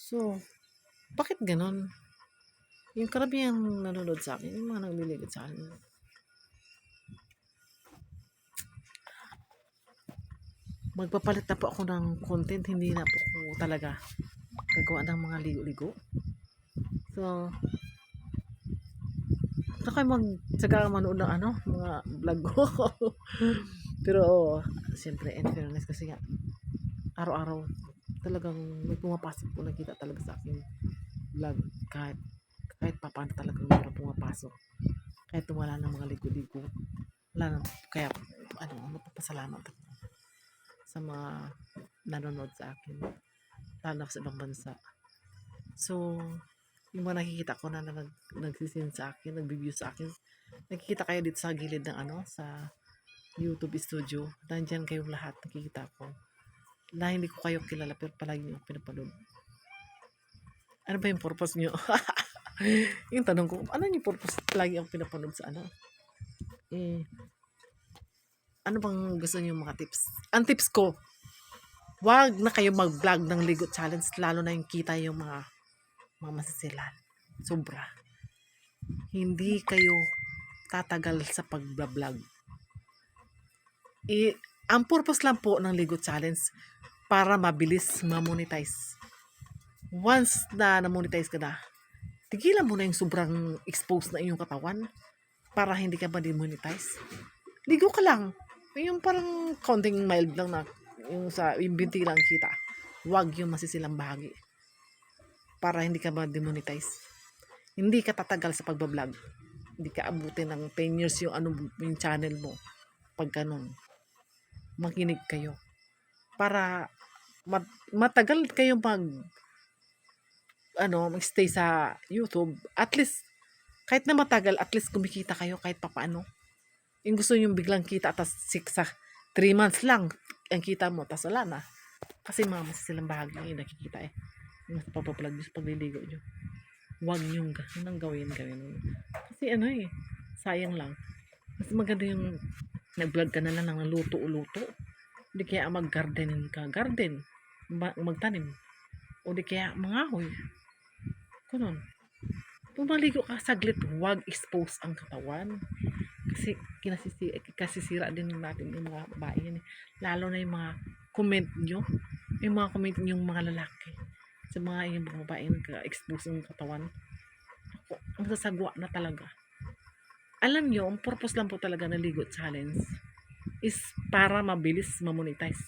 So, bakit gano'n? Yung karamihan nanonood sa'kin, yung mga nagliligaw sa'kin. Magpapalit na po ako ng content, hindi na po ako talaga gagawa ng mga ligo-ligo. So, na kayo magtsaga manood ng ano, mga vlog ko. Pero, siyempre, in fairness kasi nga, araw-araw, talagang may pumapasok po nakita talaga sa akin vlog. Kahit kahit pa paano talagang meron pumapasok. Kahit wala ng mga ligo-ligo. Wala na kaya ano magpapasalamat ako sa mga nanonood sa akin. Lalo sa ibang bansa. So yung mga nakikita ko na, na nag, nagsisin sa akin nag-review sa akin nakikita kayo dito sa gilid ng ano sa YouTube studio. Nandyan kayong lahat nakikita ko na hindi ko kayo kilala pero palagi niyo pinapanood. Ano ba yung purpose niyo? yung tanong ko, ano yung purpose lagi ang pinapanood sa ano? Eh, ano bang gusto niyo mga tips? Ang tips ko, wag na kayo mag-vlog ng Ligo Challenge lalo na yung kita yung mga mga masisilan. Sobra. Hindi kayo tatagal sa pag-vlog. I, ang purpose lang po ng Ligo Challenge para mabilis ma-monetize. Once na na-monetize ka na, tigilan mo na yung sobrang exposed na iyong katawan para hindi ka ma-demonetize. Ligo ka lang. Yung parang counting mild lang na yung sa yung binti lang kita. Huwag yung masisilang bahagi para hindi ka ma-demonetize. Hindi ka tatagal sa pagbablog. Hindi ka abutin ng 10 years yung ano yung channel mo. Pag ganun. Makinig kayo. Para mat, matagal kayo mag ano, magstay sa YouTube, at least, kahit na matagal, at least kumikita kayo kahit papaano. Yung gusto yung biglang kita, six sa 3 months lang, ang kita mo, tas wala na. Kasi mga mas silang bahagi yung nakikita eh. Sa papaplug nyo, sa pagliligo nyo. Huwag nyo ganun gawin, gawin. Kasi ano eh, sayang lang. Mas maganda yung nag-vlog ka na lang ng luto-luto. Hindi kaya mag-gardening ka. Garden. Ma- magtanim. O di kaya mangahoy. Ganun. Kung maligo ka saglit, huwag expose ang katawan. Kasi kinasisi, kasisira din natin yung mga babae yan. eh. Lalo na yung mga comment nyo. Yung mga comment nyo yung mga lalaki. Sa mga yung mga babae nagka-expose ng katawan. Ako, ang sasagwa na talaga. Alam nyo, ang purpose lang po talaga ng Ligo Challenge is para mabilis mamonetize.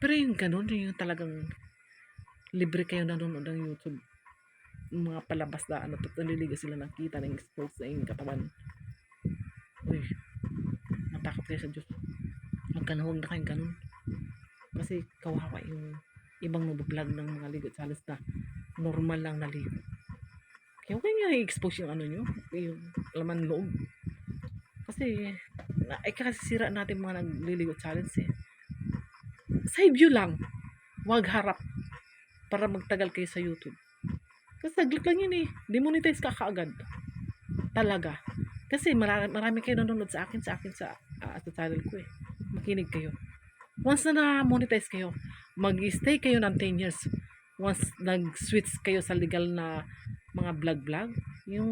Pero yung ganun, yung talagang libre kayo nanonood ng YouTube. Yung mga palabas na ano, tapos naliliga sila ng kita ng expose sa inyong katawan. Uy, matakot kayo sa Diyos. Huwag ka na, huwag na kayong ganun. Kasi kawawa yung ibang nabablog ng mga ligo challenge na normal lang na ligo. Kaya i-expose yung ano nyo, yung laman loob. Kasi, na, ay kasisira natin mga nagliligo challenge eh. Side view lang. Huwag harap. Para magtagal kayo sa YouTube. Kasi saglit lang yun eh. Demonetize ka kaagad. Talaga. Kasi marami, marami kayo nanonood sa akin, sa akin, sa, ah, sa channel ko eh. Makinig kayo. Once na na-monetize kayo, mag-stay kayo ng 10 years. Once nag-switch kayo sa legal na mga vlog-vlog, yung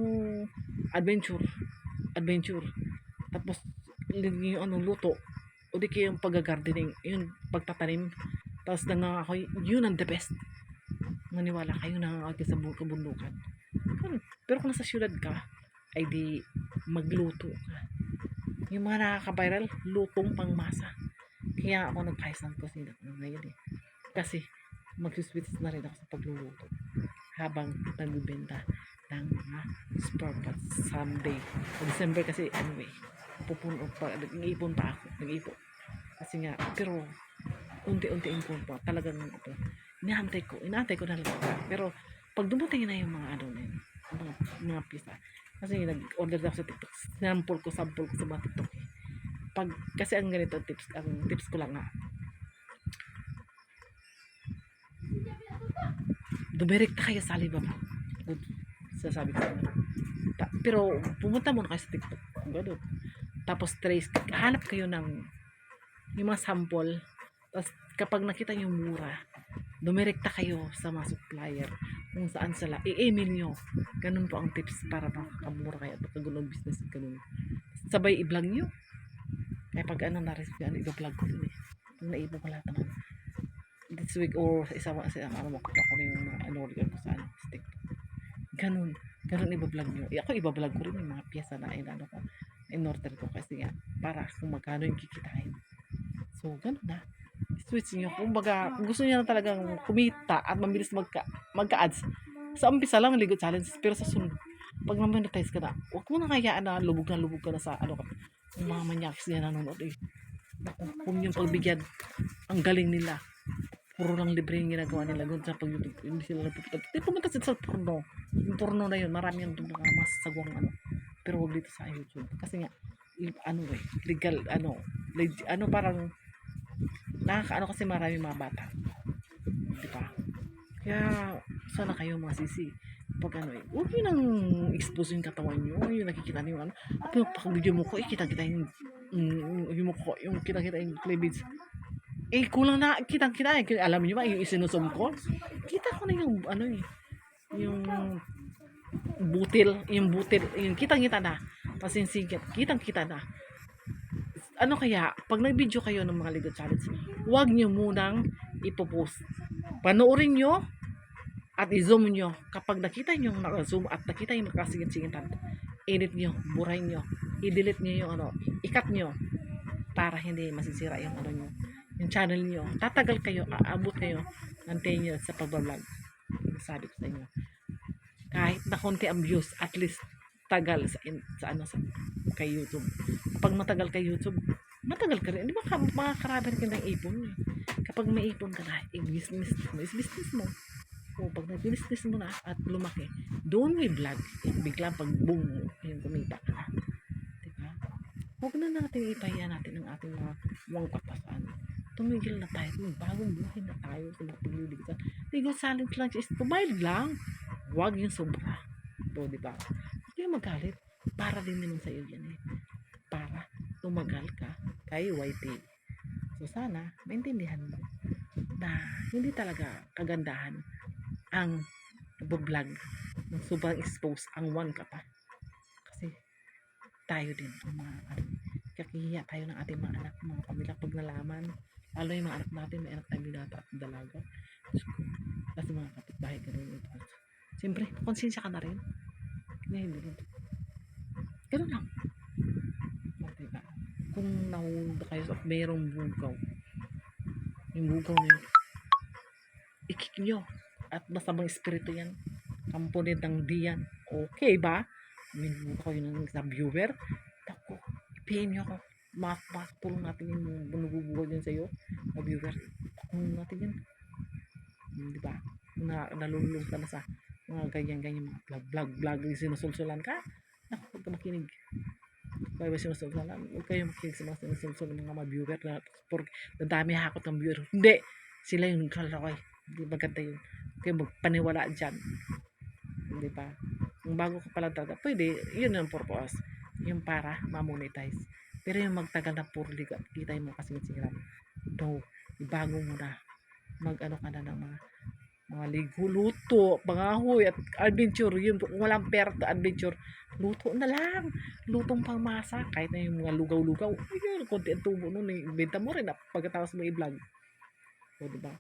adventure, adventure. Tapos, yung ano, luto, o di kayo yung pag-gardening, yung pagtatanim, tapos nangangakoy, yun ang the best. Maniwala kayo nangangakoy sa bu- kabundukan. Pero kung nasa syudad ka, ay di magluto ka. Yung mga nakaka-viral, lutong pangmasa. Kaya ako kusina ko ngayon eh. Kasi mag-switch na rin ako sa pagluluto habang nagbibenta ng mga spare parts someday. Sa December kasi anyway, pupuno pa, nag-iipon pa ako, nag-iipon. Kasi nga, pero unti-unti impon pa, talagang ito, inaantay ko, inaantay ko na lang. Pero pag dumating na yung mga ano na yun, mga, mga pisa, kasi nag-order ako sa TikTok, sample ko, sample ko sa mga TikTok. eh. Pag, kasi ang ganito tips, ang tips ko lang nga, dumirekta kayo sa Alibaba. Good. Sasabi ko. na. Ta- pero pumunta muna kayo sa TikTok. Ganun. Tapos trace, hanap kayo ng yung mga sample. Tapos kapag nakita yung mura, dumirekta kayo sa mga supplier kung saan sila i-email nyo ganun po ang tips para makakamura kayo at makagulong business ganun sabay i-vlog nyo kaya pag ano na recipe ano i-vlog ko rin eh pag naibo ko lahat naman this week or sa isa sa ano makuha ko rin yung ano ko sa ano stick ganun ganun i-vlog nyo ako i-vlog ko rin yung mga pyesa na inano ko in order ko kasi nga para kung magkano yung kikitain so ganun na switch nyo. Kung baga, gusto niya na talagang kumita at mabilis magka, magka-ads, sa umpisa lang ligo challenge, pero sa sunod, pag na-monetize ka na, huwag mo na kayaan na lubog na lubog ka na sa ano ka. Mga manyaks niya nanonood eh. Naku, kung yung pagbigyan, ang galing nila. Puro lang libre yung ginagawa nila doon sa pag-YouTube. Hindi sila nagpupunta. Di pumunta sa porno. Yung porno na yun, marami yung mga mas sagwang ano. Pero huwag dito sa YouTube. Kasi nga, yung ano eh, legal, ano, leg- ano parang, nakakaano kasi marami mga bata. Di ba? Kaya, sana kayo mga sisi. Pag ano eh, huwag nyo nang expose yung katawan nyo. Yung nakikita nyo, ano. Pag video mo ko, eh, kita-kita yung, mm, yung mukha, yung kita-kita yung cleavage. Eh, kulang na, kitang-kita eh. Alam nyo ba, yung isinusum ko, kita ko na yung, ano eh, yung butil, yung butil, yung kitang-kita na. Pasinsingkit, kitang-kita na ano kaya, pag nag-video kayo ng mga Ligo Challenge, huwag nyo munang ipopost. Panoorin nyo at i-zoom nyo. Kapag nakita nyo naka-zoom at nakita yung nakasingit-singitan, edit nyo, burahin nyo, i-delete nyo yung ano, ikat nyo para hindi masisira yung ano nyo, yung channel nyo. Tatagal kayo, aabot kayo ng 10 years sa pagbablog. Sabi ko sa inyo. Kahit na konti ang views, at least tagal sa, in- sa ano sa kay YouTube. Kapag matagal kay YouTube, matagal ka rin. Di ba ka, makakarami rin ng ipon eh. Kapag may ipon ka na, i-business mo, is-business mo. O pag nag-business mo na at lumaki, doon may vlog. Eh, biglang pag boom, yung kumita ka na. Di ba? Huwag na natin ipahiya natin ang ating mga muwang katasan. Tumigil na tayo. May bagong buhay na tayo sa mga pagliligtan. Ligo silent lunch is tumayad lang. Huwag yung sobra. O, di ba? Kayong magalit. Para din naman sa iyo yan eh. Para tumagal ka kay YT. So sana maintindihan mo na hindi talaga kagandahan ang vlog ng sobrang expose ang one ka pa. Kasi tayo din ang mga ano, kakihiya tayo ng ating mga anak, mga pamilya pag nalaman. Lalo yung mga anak natin, may anak tayo binata at dalaga. Ko, Kasi mga kapitbahay ka rin. Siyempre, konsensya ka na rin. Na hindi rin. Lang. O, diba? Kung nahulog kayo at mayroong bugaw, yung bugaw na yun, ikik nyo. At masamang espiritu yan. Kampunit ng diyan. Okay ba? Bugaw yun ng sa viewer. Tako, ipihin nyo ako. Mak makapulong natin yung bunubugaw din sa'yo. Na viewer. Kung natin yan. Hmm, Di ba? Na, nalulung ka na sa mga ganyan-ganyan mga vlog, vlog, vlog, yung sinusulsulan ka. Naku, huwag ka makinig. Kaya ba sinusulsulan? Huwag kayo makinig sa mga sinusulsulan ng mga viewer na por, nadami hakot ng viewer. Hindi! Sila yung kalakay. Hindi maganda yun. Kayo magpaniwala dyan. Hindi ba? Kung bago ka pala talaga, pwede, yun ang purpose. Yung para ma-monetize. Pero yung magtagal na puro liga, kita mo kasi singiran. No, ibago mo na. Mag-ano ka na ng mga mga ligo, luto, pangahoy at adventure. Yun, walang pera at adventure, luto na lang. Lutong pangmasa. Kahit na yung mga lugaw-lugaw. Ayun, konti ang tubo nun. Eh. Benta mo rin na pagkatapos mo i-vlog. O, diba?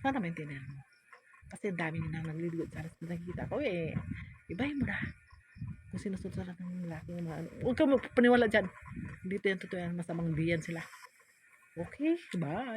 Sana maintindihan mo. Kasi dami nila nagliligo sa alas na nakikita ko eh. Ibahin mo na. Kung sinusunod ng lalaki ng mga ano. Huwag ka magpaniwala dyan. Dito yan, totoo yan. Masamang diyan sila. Okay, bye.